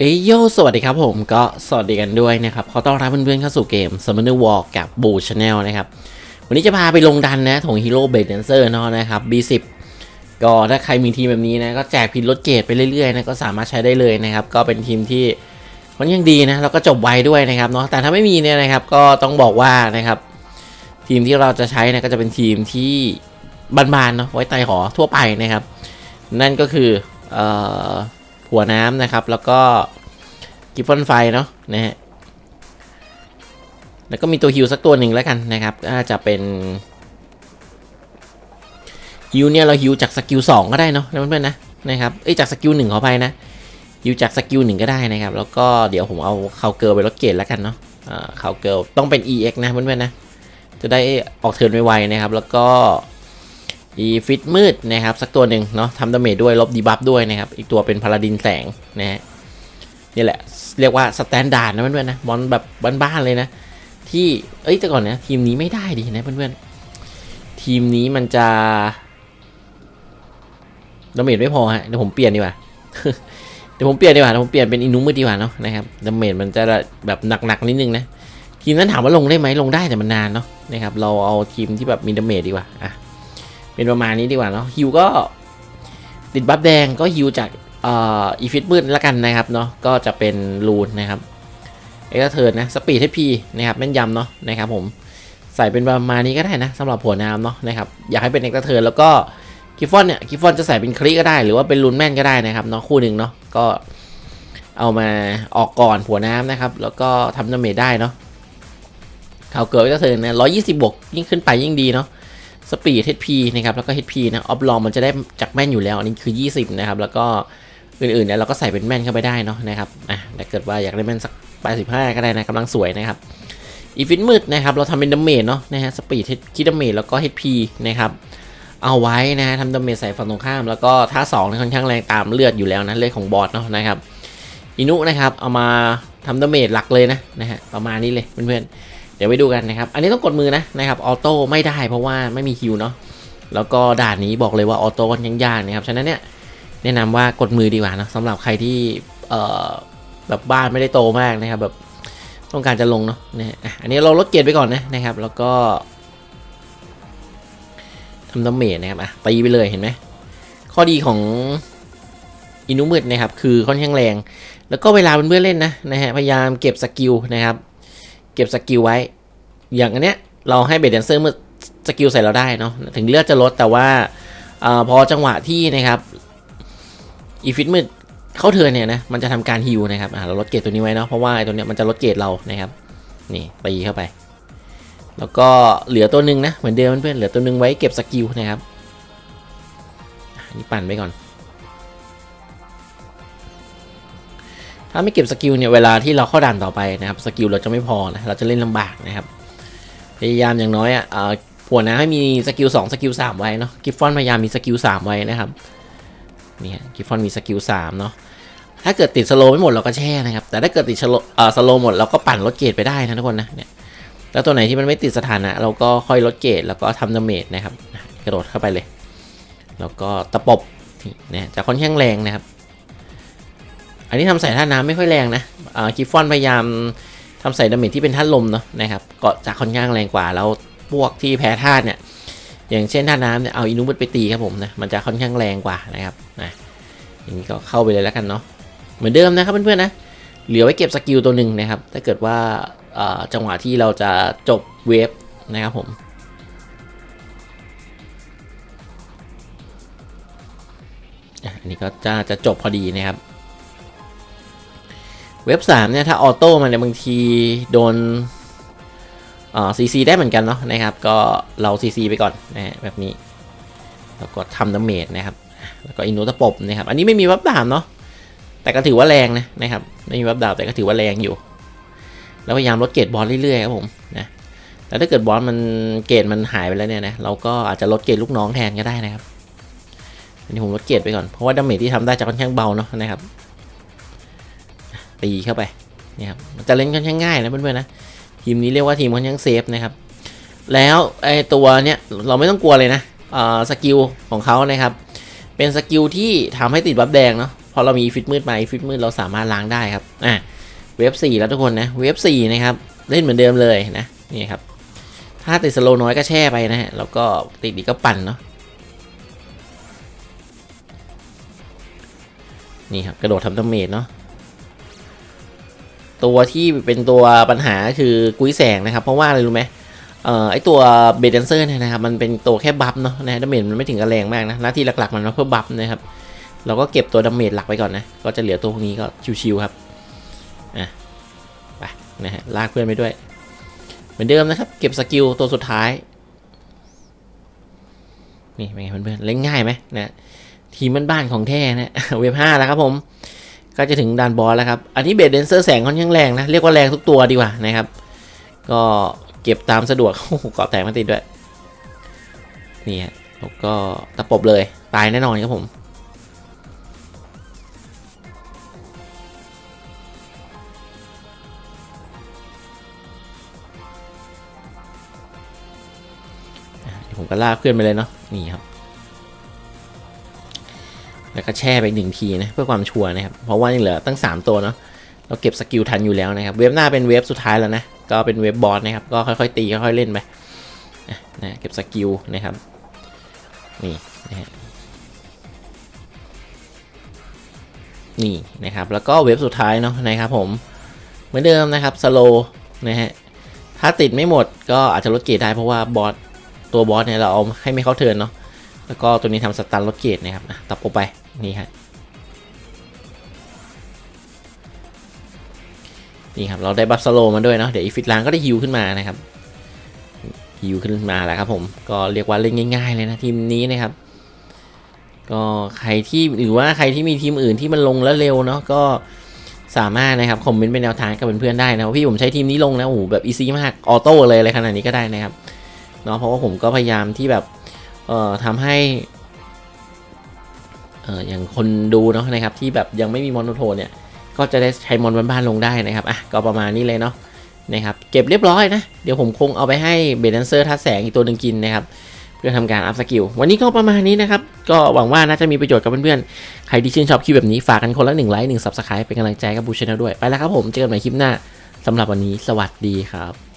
เอ้ยโยสวัสดีครับผมก็สวัสดีกันด้วยนะครับขอต้อนรับเพื่อนๆเข้าสู่เกม Summoner War กับบูชาแนลนะครับ วันนี้จะพาไปลงดันนะของฮีโร่เบดเดนเซอร์เนาะนะครับ B10 ก็ถ้าใครมีทีมแบบนี้นะ ก็แจกพินลดเกรดไปเรื่อยๆนะก็สามารถใช้ได้เลยนะครับ ก็เป็นทีมที่ค่อนข้างดีนะ แล้วก็จบไวด้วยนะครับเนาะแต่ถ้าไม่มีเนี่ยนะครับก็ต้องบอกว่านะครับ ทีมที่เราจะใช้นะก็จะเป็นทีมที่บานๆเนาะไว้ไตหอทั่วไปนะครับ นั่นก็คือเอ่อ หัวน้ำนะครับ แล้วก็กิฟฟอนไฟเนาะนะฮะแล้วก็มีตัวฮิวสักตัวหนึ่งแล้วกันนะครับก็จะเป็นฮิวเนี่ยเราฮิวจากสกิลสองก็ได้เนาะเพื่อนๆนะนะครับเอ้ยจากสกิลหนึ่งขอไปนะฮิวจากสกิลหนึ่งก็ได้นะครับ แล้วก็เดี๋ยวผมเอาเคาเกิลไปลดเกรดแล้วกันเนาะอ่าเคาเกิลต้องเป็น EX นะเพื่อนๆนะจะได้ออกเทิร์นไวๆนะครับ แล้วก็ อีฟิตมืดนะครับ สักตัวหนึ่งเนาะทำดาเมจด้วยลบดีบัฟด้วยนะครับ อีกตัวเป็นพาราดินแสงนะฮะนี่แหละ เรียกว่าสแตนดาร์ดนะเพื่อนๆนะบอลแบบบ้านๆเลยนะ ที่เอ้ยแต่ก่อนนะทีมนี้ไม่ได้ดินะเพื่อนๆทีมนี้มันจะดาเมจไม่พอฮะเดี๋ยวผมเปลี่ยนดีกว่าเดี๋ยวผมเปลี่ยนดีกว่าเดี๋ยวผมเปลี่ยนเป็นอินุมืดดีกว่าเนาะนะครับดาเมจมันจะแบบหนักๆนิดนึงนะทีมนั้นถามว่าลงได้ไหมลงได้แต่มันนานเนาะนะครับเราเอาทีมที่แบบมีดาเมจดีกว่าอะ เป็นประมาณนี้ดีกว่าเนาะฮิวก็ติดบัฟแดงก็ฮิวจากเอ่ออีฟิตมืดล้วกันนะครับเนาะก็จะเป็นรูนนะครับเอ็กซ์เทิร์นนะสปีดให้พีนะครับแม่นยำเนาะนะครับผมใส่เป็นประมาณนี้ก็ได้นะสำหรับหัวน้ำเนาะนะครับอยากให้เป็นเอ็กซ์เทิร์นแล้วก็กิฟฟอนเนี่ยกิฟฟอนจะใส่เป็นคลิก็ได้หรือว่าเป็นรูนแม่นก็ได้นะครับเนาะคู่หนึ่งเนาะก็เอามาออกก่อนหัวน้ำนะครับ แล้วก็ทำดาเมจได้เนาะข่าวเกิดเอก็เถินนะร้อยยี่สิบบวกยิ่งขึ้นไปยิ่งดีเนาะ สปีด HP นะครับแล้วก็ HP นะออฟลองมันจะได้จากแม่นอยู่แล้ว อันนี้คือ 20 นะครับ แล้วก็อื่นๆเนี่ยเราก็ใส่เป็นแม่นเข้าไปได้เนาะนะครับอะถ้าเกิดว่าอยากได้แม่นสัก85 ก็ได้นะกำลังสวยนะครับอีฟิตมืดนะครับเราทำเป็นดาเมจเนาะนะฮะสปีดคิดดาเมจแล้วก็ HP นะครับเอาไว้นะฮะทำดาเมจใส่ฝั่งตรงข้าม แล้วก็ท่า2นี่ค่อนข้างแรงตามเลือดอยู่แล้วนะเลือดของบอสเนาะนะครับอินุนะครับเอามาทำดาเมจหลักเลยนะนะฮะประมาณนี้เลยเพื่อนๆ เดี๋ยวไปดูกันนะครับ อันนี้ต้องกดมือนะนะครับออโต้ไม่ได้เพราะว่าไม่มีคิวเนาะแล้วก็ด่านนี้บอกเลยว่าออโต้ยังยากนะครับฉะนั้นเนี่ยแนะนำว่ากดมือดีกว่านะสำหรับใครที่เอ่อแบบบ้านไม่ได้โตมากนะครับ แบบต้องการจะลงเนาะนะอันนี้เราลดเกียร์ไปก่อนนะนะครับ แล้วก็ทำดาเมจนะครับอะตีไปเลยเห็นไหมข้อดีของอินุมืดนะครับคือค่อนข้างแรง แล้วก็เวลาเพื่อนๆเล่นนะนะฮะพยายามเก็บสกิลนะครับ เก็บสกิลไว้ อย่างอันเนี้ยเราให้เบดแดนเซอร์เมื่อสกิลใส่เราได้เนาะถึงเลือดจะลดแต่ว่าอาพอจังหวะที่นะครับอีฟิตมืดเข้าเทินเนี่ยนะมันจะทำการฮิวนะครับเราลดเกรดตัวนี้ไว้เนาะเพราะว่าไอ้ตัวเนี้ยมันจะลดเกรดเรานะครับนี่ตีเข้าไป แล้วก็เหลือตัวหนึ่งนะเหมือนเดิมเพื่อนๆเหลือตัวหนึ่งไว้เก็บสกิลนะครับนี่ปั่นไปก่อน ถ้าไม่เก็บสกิลเนี่ยเวลาที่เราเข้าด่านต่อไปนะครับสกิลเราจะไม่พอนะเราจะเล่นลำบากนะครับพยายามอย่างน้อยอะเอ่อหัวนะให้มีสกิล2สกิล3ไว้เนาะกิฟฟอนพยายามมีสกิล3ไว้นะครับนี่กิฟฟอนมีสกิล3เนาะถ้าเกิดติดสโลไม่หมดเราก็แช่นะครับ แต่ถ้าเกิดติดสโลสโลหมดเราก็ปั่นลดเกรดไปได้นะทุกคนนะเนี่ยแล้วตัวไหนที่มันไม่ติดสถานะ เราก็ค่อยลดเกรดแล้วก็ทำดาเมจนะครับกระโดดเข้าไปเลย แล้วก็ตะปบนี่นะจะค่อนข้างแรงนะครับ อันนี้ทำใส่ท่าน้ำไม่ค่อยแรงนะอ่ากิฟฟอนพยายามทำใส่ดาเมจที่เป็นท่าลมเนาะนะครับก็จะค่อนข้างแรงกว่าแล้วพวกที่แพ้ธาตุเนี่ยอย่างเช่นท่าน้ำเนี่ยเอาอินุบุตไปตีครับผมนะมันจะค่อนข้างแรงกว่านะครับนะอย่างนี้ก็เข้าไปเลยแล้วกันเนาะเหมือนเดิมนะครับเพื่อนๆนะเหลือไว้เก็บสกิลตัวหนึ่งนะครับถ้าเกิดว่าเอ่อจังหวะที่เราจะจบเวฟนะครับผมอันนี้ก็จะจะจบพอดีนะครับ เว็บ 3 เนี่ย ถ้าออโต้มันเนี่ยบางทีโดนซีซีได้เหมือนกันเนาะนะครับ ก็เราซีซีไปก่อนนะฮะแบบนี้ แล้วก็ทำดาเมจนะครับ แล้วก็อินูตะปบนะครับ อันนี้ไม่มีวับดาบเนาะแต่ก็ถือว่าแรงนะนะครับไม่มีวับดาบแต่ก็ถือว่าแรงอยู่ แล้วพยายามลดเกรดบอลเรื่อยๆครับผมนะแต่ถ้าเกิดบอลมันเกรดมันหายไปแล้วเนี่ยนะเราก็อาจจะลดเกรดลูกน้องแทนก็ได้นะครับอันนี้ผมลดเกรดไปก่อนเพราะว่าดาเมจที่ทำได้จะค่อนข้างเบาเนาะนะครับ ตีเข้าไปนี่ครับจะเล่นค่อนข้างง่ายนะเพื่อนๆนะทีมนี้เรียกว่าทีมค่อนข้างเซฟนะครับแล้วไอตัวเนี้ยเราไม่ต้องกลัวเลยนะอ่าสกิลของเขานะครับเป็นสกิลที่ทำให้ติดบัฟแดงเนาะพอเรามีฟิตมืดมาฟิตมืดเราสามารถล้างได้ครับอะเว็บ4แล้วทุกคนนะเว็บ4นะครับเล่นเหมือนเดิมเลยนะนี่ครับถ้าติดสโลน้อยก็แช่ไปนะฮะแล้วก็ติดดีก็ปั่นเนาะนี่ครับกระโดดทำดาเมจเนาะ ตัวที่เป็นตัวปัญหาคือกุ้ยแสงนะครับ เพราะว่าอะไรรู้ไหมเอ่อไอตัวเบดเดนเซอร์เนี่ยนะครับมันเป็นตัวแค่บัฟเนาะนะดาเมจมันไม่ถึงกับแรงมากนะหน้าที่หลักๆมันมาเพื่อบัฟนะครับเราก็เก็บตัวดาเมจหลักไปก่อนนะก็จะเหลือตัวพวกนี้ก็ชิวๆครับอะไปนะฮะลากเพื่อนไปด้วย เหมือนเดิมนะครับ เก็บสกิลตัวสุดท้ายนี่เป็นไงเพื่อนๆเล่นง่ายไหมนะทีมบ้านๆของแท้นะเว็บห้าแล้วครับผม ก็จะถึงด่านบอสแล้วครับ อันนี้เบดเดนเซอร์แสงค่อนข้างแรงนะ เรียกว่าแรงทุกตัวดีกว่านะครับ ก็เก็บตามสะดวกโอ้โหเกาะแตกมาติดด้วย นี่ฮะแล้วก็ตะปบเลย ตายแน่นอนครับผมผมก็ลากเพื่อนไปเลยเนาะนี่ครับ แล้วก็แช่ไปหนึ่งทีนะเพื่อความชัวร์นะครับ เพราะว่ายังเหลือตั้ง 3 ตัวเนาะเราเก็บสกิลทันอยู่แล้วนะครับ เว็บหน้าเป็นเว็บสุดท้ายแล้วนะ ก็เป็นเว็บบอสนะครับ ก็ค่อยๆตีค่อยๆเล่นไปนะเก็บสกิลนะครับ นี่นะฮะนี่นะครับ แล้วก็เว็บสุดท้ายเนาะนะครับผม เหมือนเดิมนะครับสโลนะฮะ ถ้าติดไม่หมดก็อาจจะลดเกรดได้เพราะว่าบอสตัวบอสเนี่ยเราเอาให้ไม่เข้าเทิร์นเนาะ แล้วก็ตัวนี้ทำสตันลดเกรดนะครับอะตับอไป นี่ฮะนี่ครับเราได้บัฟสโลมาด้วยเนาะเดี๋ยวอีฟิตลางก็ได้ฮิวขึ้นมานะครับฮิวขึ้นมาแล้วครับผมก็เรียกว่าเล่นง่ายๆเลยนะทีมนี้นะครับ ก็ใครที่หรือว่าใครที่มีทีมอื่นที่มันลงแล้วเร็วเนาะก็สามารถนะครับคอมเมนต์เป็นแนวทางกับเพื่อนๆได้นะพี่ผมใช้ทีมนี้ลงนะโอ้โหแบบอีซี่มากออโต้เลยอะไรขนาดนี้ก็ได้นะครับเนาะเพราะว่าผมก็พยายามที่แบบเอ่อทำให้ อ่ออย่างคนดูเนาะนะครับที่แบบยังไม่มีมอนโนโทนเนี่ยก็จะได้ใช้มอนบ้านๆลงได้นะครับอะก็ประมาณนี้เลยเนาะนะครับเก็บเรียบร้อยนะ เดี๋ยวผมคงเอาไปให้เบดแดนเซอร์ทัดแสงอีกตัวหนึ่งกินนะครับเพื่อทำการอัพสกิล วันนี้ก็ประมาณนี้นะครับ ก็หวังว่าน่าจะมีประโยชน์กับเพื่อนๆ ใครที่ชื่นชอบคลิปแบบนี้ฝากกันคนละหนึ่งไลค์หนึ่งซับสไครป์เป็นกำลังใจกับบูชาแนลด้วย ไปแล้วครับผม เจอกันใหม่คลิปหน้าสำหรับวันนี้สวัสดีครับ